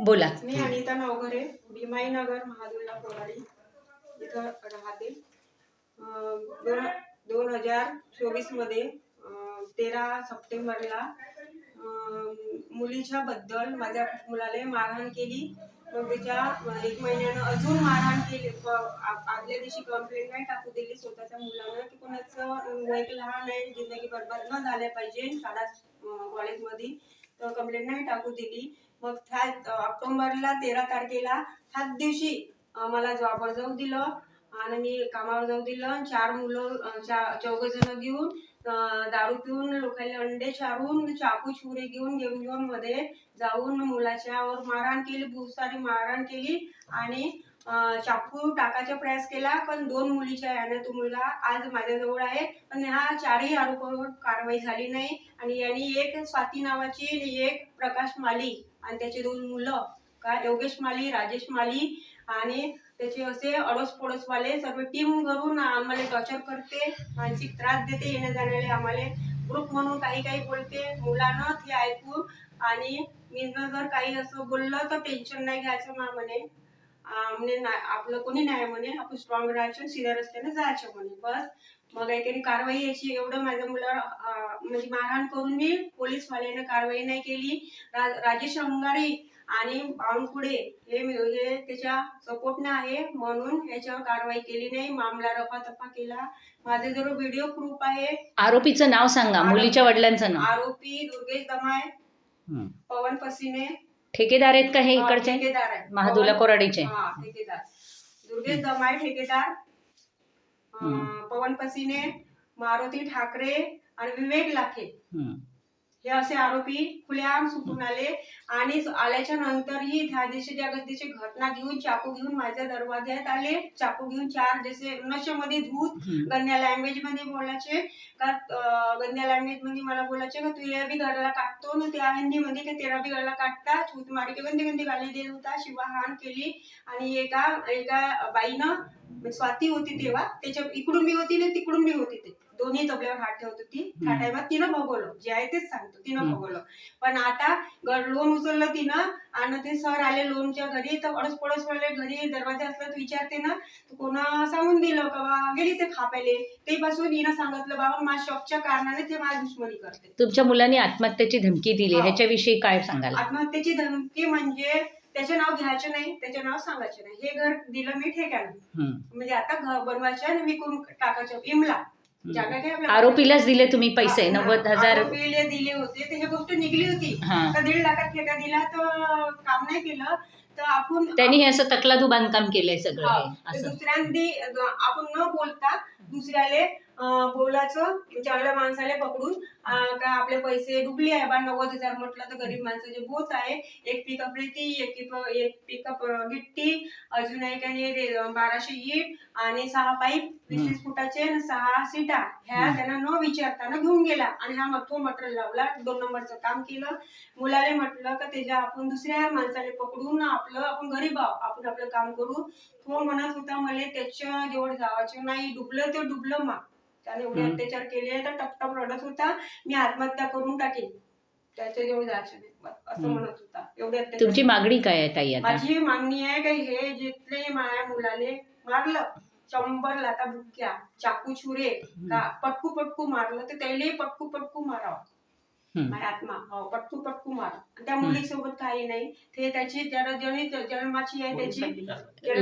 बोला. मी अनिता नवघरे भीमाई नगर महादुल्ला कोराडी इथं राहते. दोन दोन हजार चोवीसमध्ये मध्ये तेरा सप्टेंबरला मुलीच्या बद्दल माझ्या मुलाला मारहाण केली. मग तिच्या एक महिन्यानं अजून मारहाण केली. आदल्या दिवशी कंप्लेंट नाही टाकू दिली स्वतःच्या मुलानं की कोणाचं एक लहान आहे जिंदगी बरबाद न झाल्या पाहिजे शाळा कॉलेजमध्ये तर कंप्लेंट नाही टाकू दिली. मग त्या ऑक्टोंबरला तेरा तारखेला त्याच दिवशी मला जॉबवर जाऊ दिलं. आणि मी कामावर जाऊ दिलं. चार मुलं अं, चौघ जण घेऊन दारू पिऊन लोकांना अंडे चारून चाकू छुरे घेऊन घेऊन घेऊन मध्ये जाऊन मुलाच्यावर मारहाण केली बहुत सारी मारहाण केली. आणि चाकू टाकायचा प्रयास केला. पण दोन मुलीच्या याने तो मुलगा आज माझ्याजवळ आहे. पण ह्या चारही आरोपावर कारवाई झाली नाही. आणि यांनी एक स्वाती नावाची आणि एक प्रकाश माली आणि त्याचे दोन मुलं का योगेश माली राजेश माली आणि त्याचे असे अडोस पडोसवाले सर्व टीम करून आम्हाला टॉर्चर करते मानसिक त्रास देते येण्या जाण्याला आम्हाला ग्रुप म्हणून काही काही बोलते. मुलांना ते ऐकून आणि मी जर काही असं बोललं तर टेन्शन नाही घ्यायचं मा म्हणे. म्हणे ना- आपलं कोणी नाही म्हणे. आपण स्ट्रॉंग राहायचं सीधा रस्त्याने जायचं म्हणे. बस. मग एखादी कारवाई याची एवढं माझ्या मुलावर आ, म्हणजे मारहाण करून मी पोलीसवाल्याने कारवाई नाही केली. रा- राजेश अंगारी आणि बावनकुळे हे हे त्याच्या सपोर्टने आहे म्हणून याच्यावर कारवाई केली नाही. मामला रफातफा केला. माझे जर व्हिडिओ प्रूफ आहे. आरोपीचं नाव सांगा मुलीच्या वडिलांचं नाव. आरोपी दुर्गेश दमाय. पवन पसीने. ठेकेदार आहेत का हे इकडचे? ठेकेदार आहे महादुला कोराडीचे. हा ठेकेदार. दुर्गेश दमाय ठेकेदार. अं, पवन पसीने मारुती ठाकरे आणि विवेक लाखे हं. असे आरोपी खुलेआम सुटून आले. आणि आल्याच्या नंतरही त्या दिवशी त्या गद्दीची घटना घेऊन चाकू घेऊन माझ्या दरवाज्यात आले. चाकू घेऊन चार जसे नशेमध्ये धूत. गंद्या लँग्वेजमध्ये बोलायचे. का अं, गंद्या लँग्वेजमध्ये मला बोलायचे का तू या बी घराला काटतो ना त्या हिंदी मध्ये की तेरा बी घराला काटता? छूत मारी के गंदी गंदी गाली देत होता शिवाहान केली. आणि एका एका बाईनं स्वाती होती तेव्हा त्याच्या इकडून बी होती आणि तिकडून बी होती ते. दोन्ही तबल्यावर हात ठेवत होती त्या. टायमात तिनं भोगवलं. जे आहे तेच सांगतो. तिनं. भोगवलं. पण आता लोन उचललं तिनं आणि ते सर आले लोनच्या घरी तर अडस पडोस वाले घरी. दरवाजा असला तर विचारते ना तर कोणा सांगून दिलं का बा? गेली ते खापायले. ते पासून हिनं सांगितलं बाबा माझ्या शॉपच्या कारणाने ते माझी दुश्मनी करते. तुमच्या मुलांनी आत्महत्येची धमकी दिली. ह्याच्याविषयी काय सांगाल? आत्महत्येची धमकी म्हणजे त्याचे नाव घ्यायचे नाही त्याचे नाव सांगायचे नाही. हे घर दिलं मी ठेक्यानं. म्हणजे आता घर बनवायचे आणि विकून टाकायचं. इमला. आरोपीलाच दिले तुम्ही पैसे नव्वद हजार आरोपीला दिले होते तर ही गोष्ट निघली होती. हा. तर दीड लाखात ठेका दिला तर काम नाही केलं तर आपण त्यांनी हे असं तकलादू बांधकाम केलंय सगळं हा, हे, असं. दुसऱ्यांदी आपण न बोलता दुसऱ्याले अं, बोलायचं चांगल्या माणसाला पकडून का आपले पैसे डुबले आहे बा नव्वद हजार म्हटलं तर गरीब माणसाचे बोत आहे एक पिकअप रेती एक पिकअप एक पिकअप गिट्टी अजून एक बाराशे ईट आणि सहा पाईप वीस वीस फुटाचे आणि सहा सीटा. ह्या. त्यांना न विचारताना घेऊन गेला आणि हा मग तो मटेरियल लावला दोन नंबरचं काम केलं. मुलाला म्हटलं का त्याच्या आपण दुसऱ्या माणसाला पकडून आपलं आपण गरीब आहो आपण आपलं काम करू. तो म्हणत होता मला त्याच्याजवळ जावायचं नाही डुबलं ते डुबलं मा त्याने एवढे. अत्याचार केले तर टपटप रडत होता. मी आत्महत्या करून टाकेन. त्याच्या जायचं बस, असं. म्हणत होता. एवढे अत्याचार तुमची मागणी काय आहे ताई आता? माझी मागणी आहे की हे जिथले माझ्या मुलाले मारलं शंभर लाता बुक्या चाकू छुरे का पटकू पटकू मारलं तर त्याला पटकू पटकू मारावं. आत्मा हो पटकू पटकू मारा. आणि त्या मुलीसोबत काही नाही. ते त्याची जरा जणी जन्माची आहे त्याची.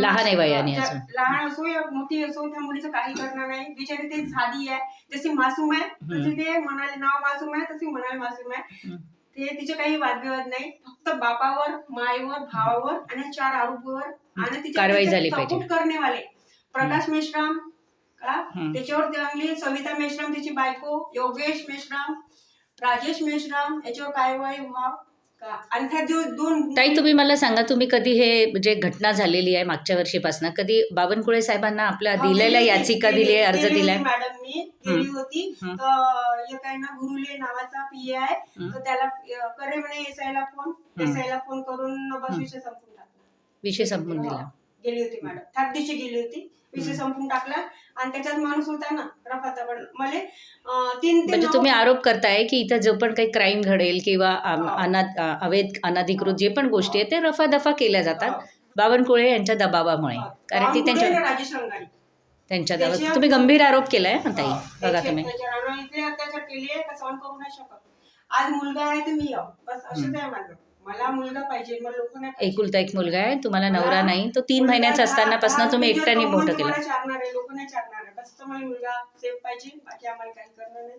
लहान आहे वयाने. लहान असो या मोठी असो त्या मुलीचं काही करणार नाही. बिचारी ते साधी आहे. जशी मासूम आहे तशी ते म्हणाले नाव मासूम आहे तशी म्हणाले मासूम आहे. हं. ते तिचे काही वादविवाद नाही. फक्त बापावर मायवर भावावर आणि चार आरोपीवर आणि तिच्या- कारवाई झाली पाहिजे. करण्यावाले प्रकाश मेश्राम का? हं. त्याच्यावर चांगली सविता मेश्राम तिची बायको. योगेश मेश्राम. राजेश मेश्राम याच्यावर कारवाई व्हाव का आणि त्या जो दोन ताई तुम्ही मला सांगा तुम्ही कधी हे जे घटना झालेली आहे मागच्या वर्षीपासून कधी बावनकुळे साहेबांना आपला हो, दिलेला गेली- याचिका दिली आहे अर्ज दिलाय मॅडम मी गेली होती. तर एक आहे ना गुरुले नावाचा पी आहे. तर त्याला करे म्हणे एसआय ला फोन हं. एसआय ला फोन करून बस. विषय संपून टाकला विषय संपून. दिला गेली होती मॅडम. त्याच दिवशी गेली होती. विषय. संपून टाकला आणि त्याच्यात माणूस होता ना रफाता. पण मला तीन ते म्हणजे नऊ- तुम्ही आरोप करताय की इथं जो पण काही क्राईम घडेल किंवा हा. अ, अवैध अनाधिकृत जे पण गोष्टी आहेत ते रफादफा केल्या जातात हा. बावनकुळे यांच्या दबावामुळे. हा. कारण ती त्यांच्या राजेश रंगारी. त्यांच्या त्याच्या- दबाव तुम्ही गंभीर आरोप केलाय हं, ताई? बघा तुम्ही. अत्याचार केले का सहन करू नाही शकत. आज मुलगा आहे तर मी बस असंच आहे माझं. मला मुलगा पाहिजे मला लोक नाही पाहिजे. एकुलता एक मुलगा आहे तुम्हाला नवरा नाही तो तीन महिन्याचा असतानापासून तुम्ही एकट्याने मोठं केलं मला चारणार आहे लोक नाही चारणार आहे बस तर मला मुलगा सेफ पाहिजे बाकी आम्हाला काही करणं नाही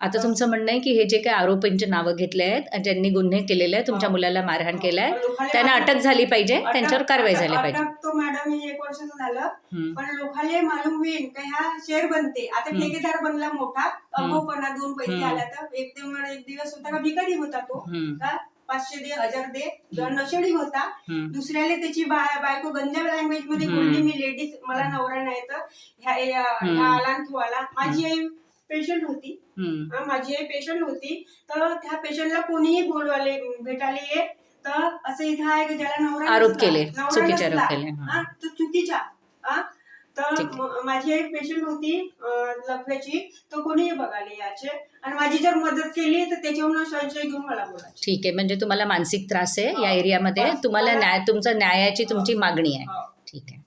आता तुमचं म्हणणं आहे की हे जे काही आरोपींची नावं घेतले आहेत आणि ज्यांनी गुन्हे केलेले आहेत तुमच्या. मुलाला मारहाण केलाय त्यांना अटक- झाली पाहिजे त्यांच्यावर कारवाई झाली पाहिजे अटक तो मॅडम ही एक वर्षाचं झालं हम्म. पण लोकाले मालूम होईल का ह्या शेअर बनते आता हम्म. ठेकेदार बनला मोठा अगोपणा दोन पैसे हम्म. आला तर एक दिवस एक दिवस होता का भिकारी होता तो हम्म. का पाचशे दे हजार दे. नशेडी होता. दुसऱ्याला त्याची बायको गंजा लँग्वेजमध्ये. बोलली मी लेडीज मला नवरा नाही तर ह्या आला तू आला. माझी आई पेशंट होती. माझी आई पेशंट होती. तर त्या पेशंटला कोणीही बोलवाले भेटायला ये. तर असं इथं आहे की ज्याला नवरा आरोप केले, नवरा चुकीचे आरोप नसला, केले, हा. हा, तो चुकीचा हा. तर माझी एक पेशंट होती लकव्याची तर कोणीही बघाले याचे आणि माझी जर मदत केली तर त्याच्यावरून संशय घेऊन मला बोलायचे. ठीक आहे. म्हणजे तुम्हाला मानसिक त्रास आहे या. एरियामध्ये तुम्हाला न्याय तुमचं न्यायाची तुमची मागणी आहे. ठीक आहे.